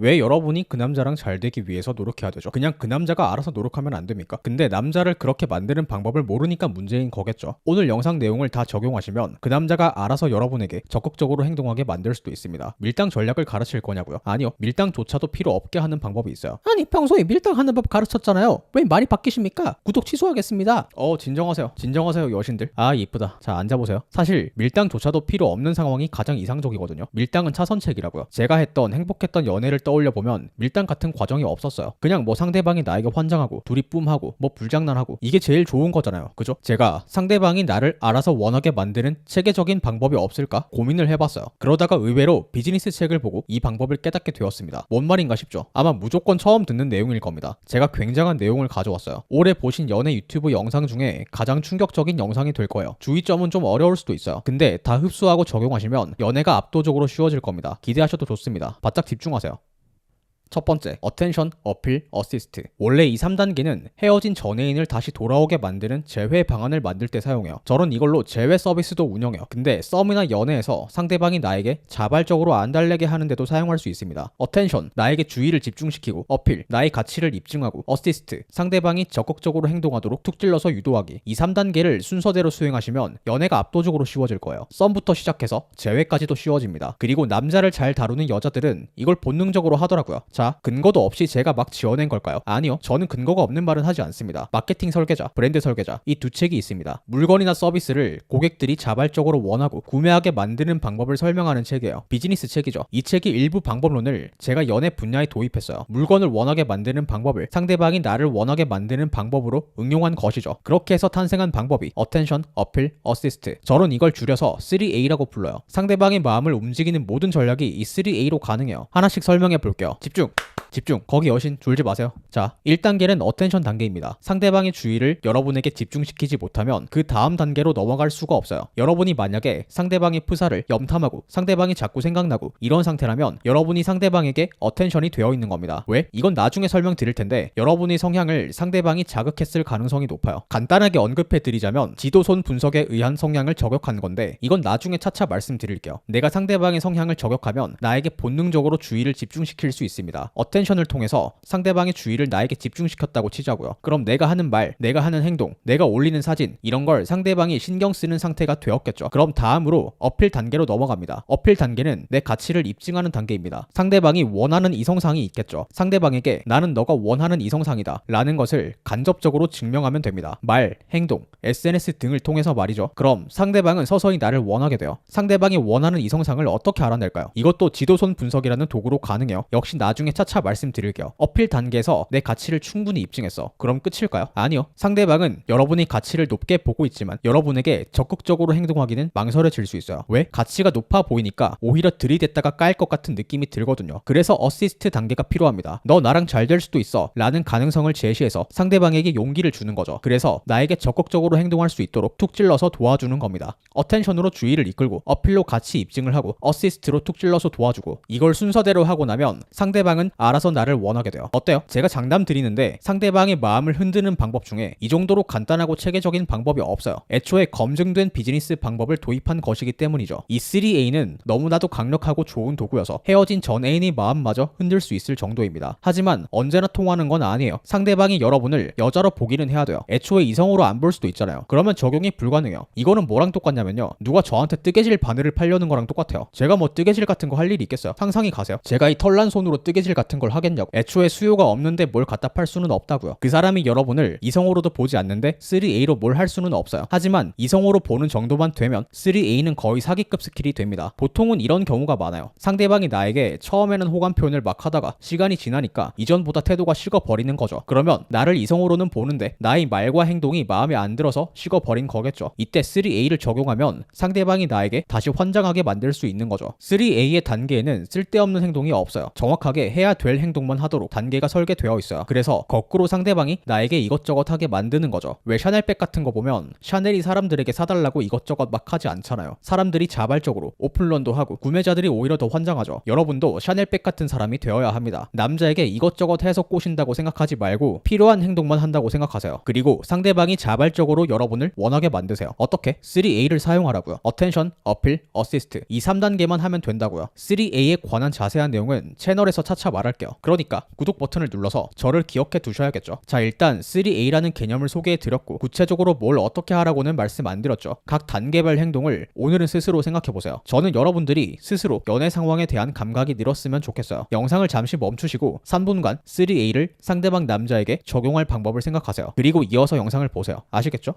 왜 여러분이 그 남자랑 잘 되기 위해서 노력해야 되죠? 그냥 그 남자가 알아서 노력하면 안 됩니까? 근데 남자를 그렇게 만드는 방법을 모르니까 문제인 거겠죠. 오늘 영상 내용을 다 적용하시면 그 남자가 알아서 여러분에게 적극적으로 행동하게 만들 수도 있습니다. 밀당 전략을 가르칠 거냐고요? 아니요. 밀당조차도 필요 없게 하는 방법이 있어요. 아니 평소에 밀당하는 법 가르쳤잖아요. 왜 말이 바뀌십니까? 구독 취소하겠습니다. 어 진정하세요. 진정하세요 여신들. 아 이쁘다. 자 앉아보세요. 사실 밀당조차도 필요 없는 상황이 가장 이상적이거든요. 밀당은 차선책이라고요. 제가 했던 행복했던 연애를 떠올려 보면 밀당 같은 과정이 없었어요. 그냥 뭐 상대방이 나에게 환장하고 둘이 뿜하고 뭐 불장난하고 이게 제일 좋은 거잖아요. 그죠? 제가 상대방이 나를 알아서 원하게 만드는 체계적인 방법이 없을까 고민을 해봤어요. 그러다가 의외로 비즈니스 책을 보고 이 방법을 깨닫게 되었습니다. 뭔 말인가 싶죠? 아마 무조건 처음 듣는 내용일 겁니다. 제가 굉장한 내용을 가져왔어요. 올해 보신 연애 유튜브 영상 중에 가장 충격적인 영상이 될 거예요. 주의점은 좀 어려울 수도 있어요. 근데 다 흡수하고 적용하시면 연애가 압도적으로 쉬워질 겁니다. 기대하셔도 좋습니다. 바짝 집중하세요. 첫 번째, 어텐션, 어필, 어시스트. 원래 이 3단계는 헤어진 전애인을 다시 돌아오게 만드는 재회 방안을 만들 때 사용해요. 저는 이걸로 재회 서비스도 운영해요. 근데 썸이나 연애에서 상대방이 나에게 자발적으로 안 달래게 하는데도 사용할 수 있습니다. 어텐션, 나에게 주의를 집중시키고, 어필, 나의 가치를 입증하고, 어시스트, 상대방이 적극적으로 행동하도록 툭 찔러서 유도하기. 이 3단계를 순서대로 수행하시면 연애가 압도적으로 쉬워질 거예요. 썸부터 시작해서 재회까지도 쉬워집니다. 그리고 남자를 잘 다루는 여자들은 이걸 본능적으로 하더라고요. 자, 근거도 없이 제가 막 지어낸 걸까요? 아니요. 저는 근거가 없는 말은 하지 않습니다. 마케팅 설계자, 브랜드 설계자, 이 두 책이 있습니다. 물건이나 서비스를 고객들이 자발적으로 원하고 구매하게 만드는 방법을 설명하는 책이에요. 비즈니스 책이죠. 이 책이 일부 방법론을 제가 연애 분야에 도입했어요. 물건을 원하게 만드는 방법을 상대방이 나를 원하게 만드는 방법으로 응용한 것이죠. 그렇게 해서 탄생한 방법이 어텐션, 어필, 어시스트. 저는 이걸 줄여서 3A라고 불러요. 상대방의 마음을 움직이는 모든 전략이 이 3A로 가능해요. 하나씩 설명해 볼게요. 집중! 집중. 거기 여신 졸지 마세요. 자, 1단계는 어텐션 단계입니다. 상대방의 주의를 여러분에게 집중시키지 못하면 그 다음 단계로 넘어갈 수가 없어요. 여러분이 만약에 상대방의 프사를 염탐하고 상대방이 자꾸 생각나고 이런 상태라면 여러분이 상대방에게 어텐션이 되어 있는 겁니다. 왜? 이건 나중에 설명드릴 텐데 여러분의 성향을 상대방이 자극했을 가능성이 높아요. 간단하게 언급해 드리자면 지도손 분석에 의한 성향을 저격한 건데 이건 나중에 차차 말씀드릴게요. 내가 상대방의 성향을 저격하면 나에게 본능적으로 주의를 집중시킬 수 있습니다. 어텐 션을 통해서 상대방의 주의를 나에게 집중시켰다고 치자고요. 그럼 내가 하는 말, 내가 하는 행동, 내가 올리는 사진 이런 걸 상대방이 신경 쓰는 상태가 되었겠죠. 그럼 다음으로 어필 단계로 넘어갑니다. 어필 단계는 내 가치를 입증하는 단계입니다. 상대방이 원하는 이성상이 있겠죠. 상대방에게 나는 너가 원하는 이성상이다 라는 것을 간접적으로 증명하면 됩니다. 말, 행동, SNS 등을 통해서 말이죠. 그럼 상대방은 서서히 나를 원하게 돼요. 상대방이 원하는 이성상을 어떻게 알아낼까요? 이것도 지도손 분석이라는 도구로 가능해요. 역시 나중에 차차 말씀드릴게요. 어필 단계에서 내 가치를 충분히 입증했어. 그럼 끝일까요? 아니요. 상대방은 여러분의 가치를 높게 보고 있지만 여러분에게 적극적으로 행동하기는 망설여질 수 있어요. 왜? 가치가 높아 보이니까 오히려 들이댔다가 깔 것 같은 느낌이 들거든요. 그래서 어시스트 단계가 필요합니다. 너 나랑 잘 될 수도 있어. 라는 가능성을 제시해서 상대방에게 용기를 주는 거죠. 그래서 나에게 적극적으로 행동할 수 있도록 툭 찔러서 도와주는 겁니다. 어텐션으로 주의를 이끌고 어필로 가치 입증을 하고 어시스트로 툭 찔러서 도와주고 이걸 순서대로 하고 나면 상대방은 알아 서 나를 원하게 돼요. 어때요? 제가 장담 드리는데 상대방의 마음을 흔드는 방법 중에 이 정도로 간단하고 체계적인 방법이 없어요. 애초에 검증된 비즈니스 방법을 도입한 것이기 때문이죠. 이 3A는 너무나도 강력하고 좋은 도구여서 헤어진 전 애인의 마음마저 흔들 수 있을 정도입니다. 하지만 언제나 통하는 건 아니에요. 상대방이 여러분을 여자로 보기는 해야 돼요. 애초에 이성으로 안 볼 수도 있잖아요. 그러면 적용이 불가능해요. 이거는 뭐랑 똑같냐면요. 누가 저한테 뜨개질 바늘을 팔려는 거랑 똑같아요. 제가 뭐 뜨개질 같은 거 할 일이 있겠어요? 상상이 가세요. 제가 이 털난 손으로 뜨개질 같은 걸 하겠냐고. 애초에 수요가 없는데 뭘 갖다 팔 수는 없다고요. 그 사람이 여러분을 이성으로도 보지 않는데 3A로 뭘 할 수는 없어요. 하지만 이성으로 보는 정도만 되면 3A는 거의 사기급 스킬이 됩니다. 보통은 이런 경우가 많아요. 상대방이 나에게 처음에는 호감 표현을 막 하다가 시간이 지나니까 이전보다 태도가 식어버리는 거죠. 그러면 나를 이성으로는 보는데 나의 말과 행동이 마음에 안 들어서 식어버린 거겠죠. 이때 3A를 적용하면 상대방이 나에게 다시 환장하게 만들 수 있는 거죠. 3A의 단계에는 쓸데없는 행동이 없어요. 정확하게 해야 될될 행동만 하도록 단계가 설계되어 있어요. 그래서 거꾸로 상대방이 나에게 이것저것 하게 만드는 거죠. 왜 샤넬백 같은 거 보면 샤넬이 사람들에게 사달라고 이것저것 막 하지 않잖아요. 사람들이 자발적으로 오픈런도 하고 구매자들이 오히려 더 환장하죠. 여러분도 샤넬백 같은 사람이 되어야 합니다. 남자에게 이것저것 해서 꼬신다고 생각하지 말고 필요한 행동만 한다고 생각하세요. 그리고 상대방이 자발적으로 여러분을 원하게 만드세요. 어떻게? 3A를 사용하라고요. 어필, 어시스트 이 3단계만 하면 된다고요. 3A에 관한 자세한 내용은 채널에서 차차 말할게요. 그러니까 구독 버튼을 눌러서 저를 기억해 두셔야겠죠. 자 일단 3A라는 개념을 소개해 드렸고 구체적으로 뭘 어떻게 하라고는 말씀 안 드렸죠. 각 단계별 행동을 오늘은 스스로 생각해 보세요. 저는 여러분들이 스스로 연애 상황에 대한 감각이 늘었으면 좋겠어요. 영상을 잠시 멈추시고 3분간 3A를 상대방 남자에게 적용할 방법을 생각하세요. 그리고 이어서 영상을 보세요. 아시겠죠?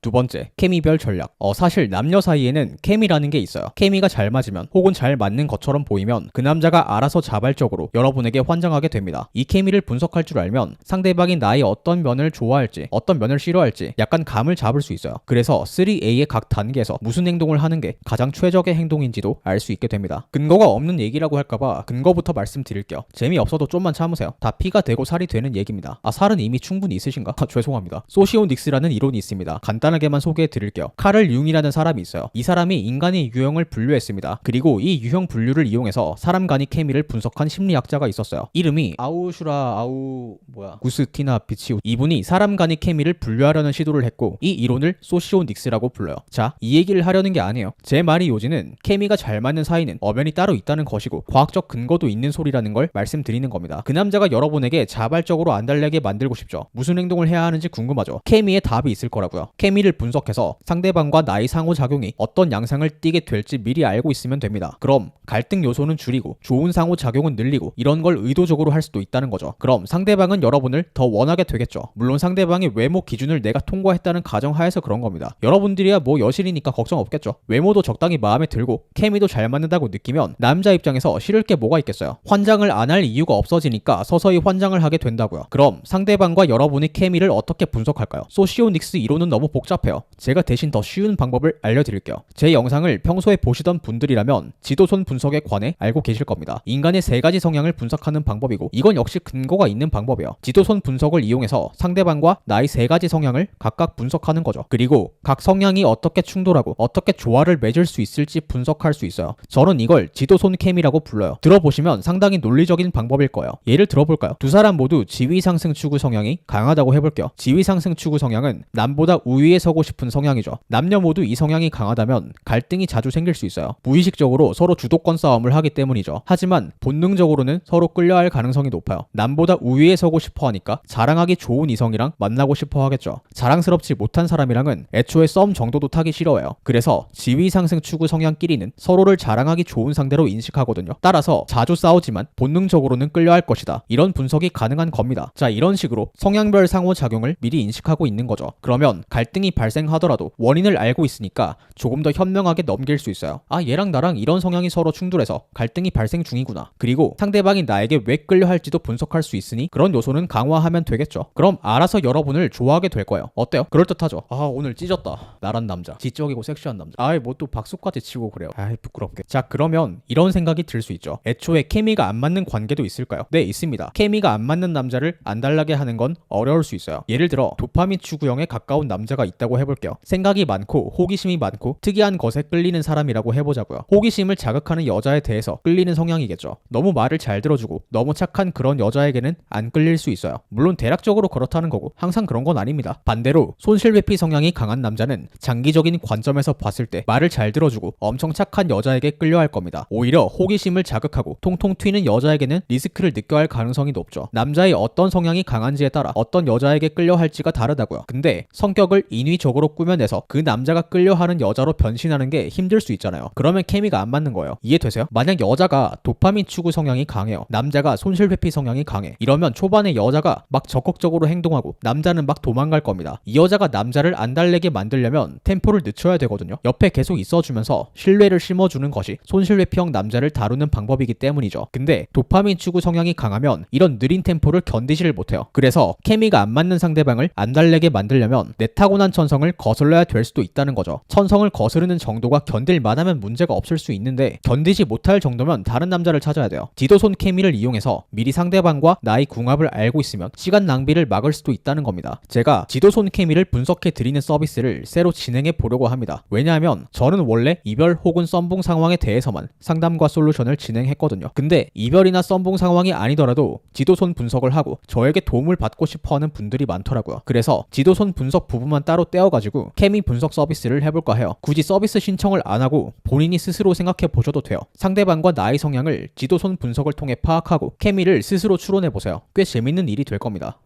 두 번째, 케미별 전략. 어, 사실 남녀 사이에는 케미라는 게 있어요. 케미가 잘 맞으면 혹은 잘 맞는 것처럼 보이면 그 남자가 알아서 자발적으로 여러분에게 환장하게 됩니다. 이 케미를 분석할 줄 알면 상대방이 나의 어떤 면을 좋아할지, 어떤 면을 싫어할지 약간 감을 잡을 수 있어요. 그래서 3A의 각 단계에서 무슨 행동을 하는 게 가장 최적의 행동인지도 알 수 있게 됩니다. 근거가 없는 얘기라고 할까봐 근거부터 말씀드릴게요. 재미없어도 좀만 참으세요. 다 피가 되고 살이 되는 얘기입니다. 아, 살은 이미 충분히 있으신가? 아, 죄송합니다. 소시오닉스라는 이론이 있습니다. 간단 하게만 소개해 드릴게요. 카를 융이라는 사람이 있어요. 이 사람이 인간의 유형을 분류했습니다. 그리고 이 유형 분류를 이용해서 사람 간의 케미를 분석한 심리학자가 있었어요. 이름이 아우슈라 아우 뭐야 구스티나 비치우 이분이 사람 간의 케미를 분류하려는 시도를 했고 이 이론을 소시오닉스라고 불러요. 자, 이 얘기를 하려는 게 아니에요. 제 말이 요지는 케미가 잘 맞는 사이는 엄연히 따로 있다는 것이고 과학적 근거도 있는 소리라는 걸 말씀드리는 겁니다. 그 남자가 여러분에게 자발적으로 안 달래게 만들고 싶죠. 무슨 행동을 해야 하는지 궁금하죠. 케미에 답이 있을 거라고요. 케미 를 분석해서 상대방과 나의 상호작용이 어떤 양상을 띠게 될지 미리 알고 있으면 됩니다. 그럼 갈등 요소는 줄이고 좋은 상호작용은 늘리고 이런 걸 의도적으로 할 수도 있다는 거죠. 그럼 상대방은 여러분을 더 원하게 되겠죠. 물론 상대방의 외모 기준을 내가 통과했다는 가정하에서 그런 겁니다. 여러분들이야 뭐 여실이니까 걱정 없겠죠. 외모도 적당히 마음에 들고 케미도 잘 맞는다고 느끼면 남자 입장에서 싫을 게 뭐가 있겠어요. 환장을 안 할 이유가 없어지니까 서서히 환장을 하게 된다고요. 그럼 상대방과 여러분의 케미를 어떻게 분석할까요? 소시오닉스 이론은 너무 복잡 해요. 제가 대신 더 쉬운 방법을 알려드릴게요. 제 영상을 평소에 보시던 분들이라면 지도손 분석에 관해 알고 계실 겁니다. 인간의 세 가지 성향을 분석하는 방법이고 이건 역시 근거가 있는 방법이에요. 지도손 분석을 이용해서 상대방과 나의 세 가지 성향을 각각 분석하는 거죠. 그리고 각 성향이 어떻게 충돌하고 어떻게 조화를 맺을 수 있을지 분석할 수 있어요. 저는 이걸 지도손 캠이라고 불러요. 들어보시면 상당히 논리적인 방법일 거예요. 예를 들어볼까요? 두 사람 모두 지위 상승 추구 성향이 강하다고 해볼게요. 지위 상승 추구 성향은 남보다 우위에 서고 싶은 성향이죠. 남녀 모두 이 성향이 강하다면 갈등이 자주 생길 수 있어요. 무의식적으로 서로 주도권 싸움을 하기 때문이죠. 하지만 본능적으로는 서로 끌려할 가능성이 높아요. 남보다 우위에 서고 싶어 하니까 자랑하기 좋은 이성이랑 만나고 싶어 하겠죠. 자랑스럽지 못한 사람이랑은 애초에 썸 정도도 타기 싫어해요. 그래서 지위 상승 추구 성향끼리는 서로를 자랑하기 좋은 상대로 인식하거든요. 따라서 자주 싸우지만 본능적으로는 끌려할 것이다. 이런 분석이 가능한 겁니다. 자, 이런 식으로 성향별 상호작용을 미리 인식하고 있는 거죠. 그러면 갈등이 발생하더라도 원인을 알고 있으니까 조금 더 현명하게 넘길 수 있어요. 아, 얘랑 나랑 이런 성향이 서로 충돌해서 갈등이 발생 중이구나. 그리고 상대방이 나에게 왜 끌려 할지도 분석할 수 있으니 그런 요소는 강화하면 되겠죠. 그럼 알아서 여러분을 좋아하게 될 거예요. 어때요? 그럴듯하죠? 아, 오늘 찢었다. 나란 남자. 지적이고 섹시한 남자. 아이, 뭐 또 박수까지 치고 그래요. 아이, 부끄럽게. 자, 그러면 이런 생각이 들 수 있죠. 애초에 케미가 안 맞는 관계도 있을까요? 네, 있습니다. 케미가 안 맞는 남자를 안 달라게 하는 건 어려울 수 있어요. 예를 들어 도파민 추구형에 가까운 남자가 있다 고 해볼게요. 생각이 많고 호기심이 많고 특이한 것에 끌리는 사람이라고 해보자고요. 호기심을 자극하는 여자에 대해서 끌리는 성향이겠죠. 너무 말을 잘 들어주고 너무 착한 그런 여자에게는 안 끌릴 수 있어요. 물론 대략적으로 그렇다는 거고 항상 그런 건 아닙니다. 반대로 손실회피 성향이 강한 남자는 장기적인 관점에서 봤을 때 말을 잘 들어주고 엄청 착한 여자에게 끌려 할 겁니다. 오히려 호기심을 자극하고 통통 튀는 여자에게는 리스크를 느껴야 할 가능성이 높죠. 남자의 어떤 성향이 강한지에 따라 어떤 여자에게 끌려 할지가 다르다고요. 근데 성격을 인위 적으로 꾸며내서 그 남자가 끌려하는 여자로 변신하는 게 힘들 수 있잖아요. 그러면 케미가 안 맞는 거예요. 이해되세요? 만약 여자가 도파민 추구 성향이 강해요. 남자가 손실 회피 성향이 강해. 이러면 초반에 여자가 막 적극적으로 행동하고 남자는 막 도망갈 겁니다. 이 여자가 남자를 안 달래게 만들려면 템포를 늦춰야 되거든요. 옆에 계속 있어주면서 신뢰를 심어주는 것이 손실 회피형 남자를 다루는 방법이기 때문이죠. 근데 도파민 추구 성향이 강하면 이런 느린 템포를 견디지를 못해요. 그래서 케미가 안 맞는 상대방을 안 달래게 만들려면 내 타고난 천성을 거슬러야 될 수도 있다는 거죠. 천성을 거스르는 정도가 견딜 만하면 문제가 없을 수 있는데 견디지 못할 정도면 다른 남자를 찾아야 돼요. 지도손 케미를 이용해서 미리 상대방과 나의 궁합을 알고 있으면 시간 낭비를 막을 수도 있다는 겁니다. 제가 지도손 케미를 분석해 드리는 서비스를 새로 진행해 보려고 합니다. 왜냐하면 저는 원래 이별 혹은 썸붕 상황에 대해서만 상담과 솔루션을 진행했거든요. 근데 이별이나 썸붕 상황이 아니더라도 지도손 분석을 하고 저에게 도움을 받고 싶어 하는 분들이 많더라고요. 그래서 지도손 분석 부분만 따로 떼어가지고 케미 분석 서비스를 해볼까 해요. 굳이 서비스 신청을 안 하고 본인이 스스로 생각해 보셔도 돼요. 상대방과 나의 성향을 지도손 분석을 통해 파악하고 케미를 스스로 추론해 보세요. 꽤 재밌는 일이 될 겁니다.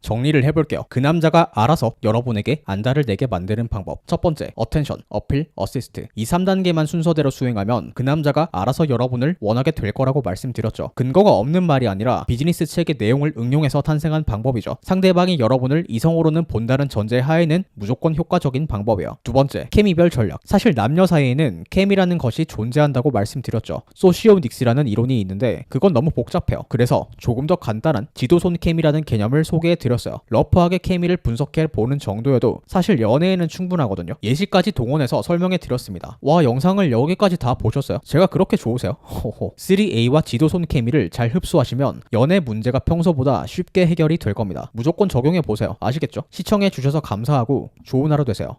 정리를 해볼게요. 그 남자가 알아서 여러분에게 안달을 내게 만드는 방법. 첫 번째, 어텐션, 어필, 어시스트. 이 3단계만 순서대로 수행하면 그 남자가 알아서 여러분을 원하게 될 거라고 말씀드렸죠. 근거가 없는 말이 아니라 비즈니스 책의 내용을 응용해서 탄생한 방법이죠. 상대방이 여러분을 이성으로는 본다는 전제 하에는 무조건 효과적인 방법이에요. 두 번째, 케미별 전략. 사실 남녀 사이에는 케미라는 것이 존재한다고 말씀드렸죠. 소시오닉스라는 이론이 있는데 그건 너무 복잡해요. 그래서 조금 더 간단한 지도손 케미라는 개념을 소개해 드렸어요. 러프하게 케미를 분석해 보는 정도여도 사실 연애에는 충분하거든요. 예시까지 동원해서 설명해 드렸습니다. 와 영상을 여기까지 다 보셨어요? 제가 그렇게 좋으세요? 호호. 3A와 지도손 케미를 잘 흡수하시면 연애 문제가 평소보다 쉽게 해결이 될 겁니다. 무조건 적용해 보세요. 아시겠죠? 시청해 주셔서 감사하고 좋은 하루 되세요.